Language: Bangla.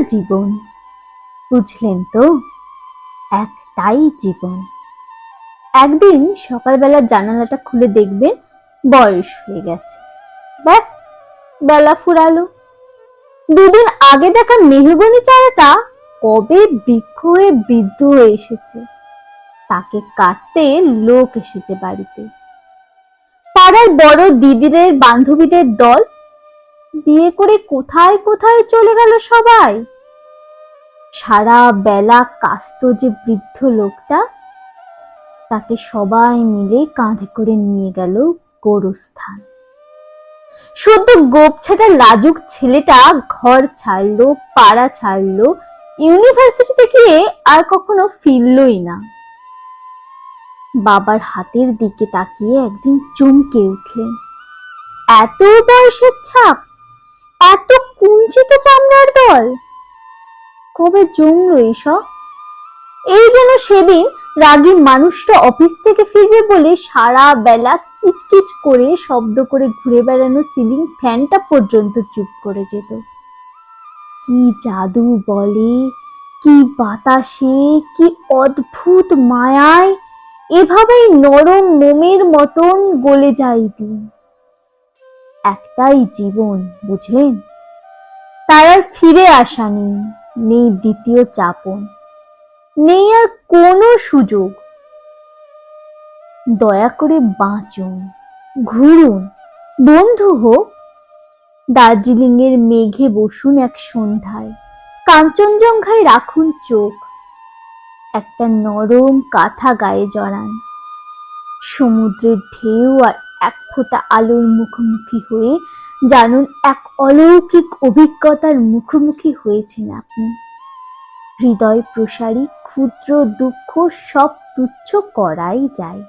জীবন। বুঝলেন তো? একটাই জীবন। একদিন সকালবেলা জানালাটা খুলে দেখবেন বয়স হয়ে গেছে। ব্যাস, বেলা ফুরালো। দুদিন আগে দেখা মেহগনি চারাটা কবে বৃক্ষ হয়ে বৃদ্ধ হয়ে এসেছে। তাকে কাটতে লোক এসেছে বাড়িতে। পাড়ার বড় দিদিদের, বান্ধবীদের দল বিয়ে করে কোথায় কোথায় চলে গেল সবাই? সারা বেলা কাস্ত যে বৃদ্ধ লোকটা, তাকে সবাই মিলে কাঁধে করে নিয়ে গেল গোরস্থান। সদ্য গোপছাটা লাজুক ছেলেটা ঘর ছাড়লো, পাড়া ছাড়লো, ইউনিভার্সিটিতে গিয়ে আর কখনো ফিরলই না। বাবার হাতের দিকে তাকিয়ে একদিন চমকে উঠলেন। এত বয়সের ছাপ এত কুঞ্চিত চামড়ার দল। কবে জমলো এসব? এই যেন সেদিন রাগী মানুষটা অফিস থেকে ফিরবে বলে সারা বেলা কিচকিচ করে শব্দ করে ঘুরে বেড়ানো সিলিং ফ্যানটা পর্যন্ত চুপ করে যেত। কি জাদু বলে, কি বাতাসে, কি অদ্ভুত মায়ায়, এভাবেই নরম মোমের মতন গলে যায় দিন। একটাই জীবন, বুঝলেন? তার আর ফিরে আসা নেই নেই দ্বিতীয় চাপন, নেই আর কোনো সুযোগ। দয়া করে বাঁচুন, ঘুরুন, বন্ধু হোক। দার্জিলিং এর মেঘে বসুন এক সন্ধ্যায়, কাঞ্চনজঙ্ঘায় রাখুন চোখ। একটা নরম কাঁথা গায়ে জড়ান, সমুদ্রের ঢেউ আর এক ফোঁটা আলোর মুখোমুখি হয়ে জানুন, এক অলৌকিক অভিজ্ঞতার মুখোমুখি হয়েছেন আপনি। হৃদয় প্রসারী, ক্ষুদ্র দুঃখ, সব তুচ্ছ করাই যায়।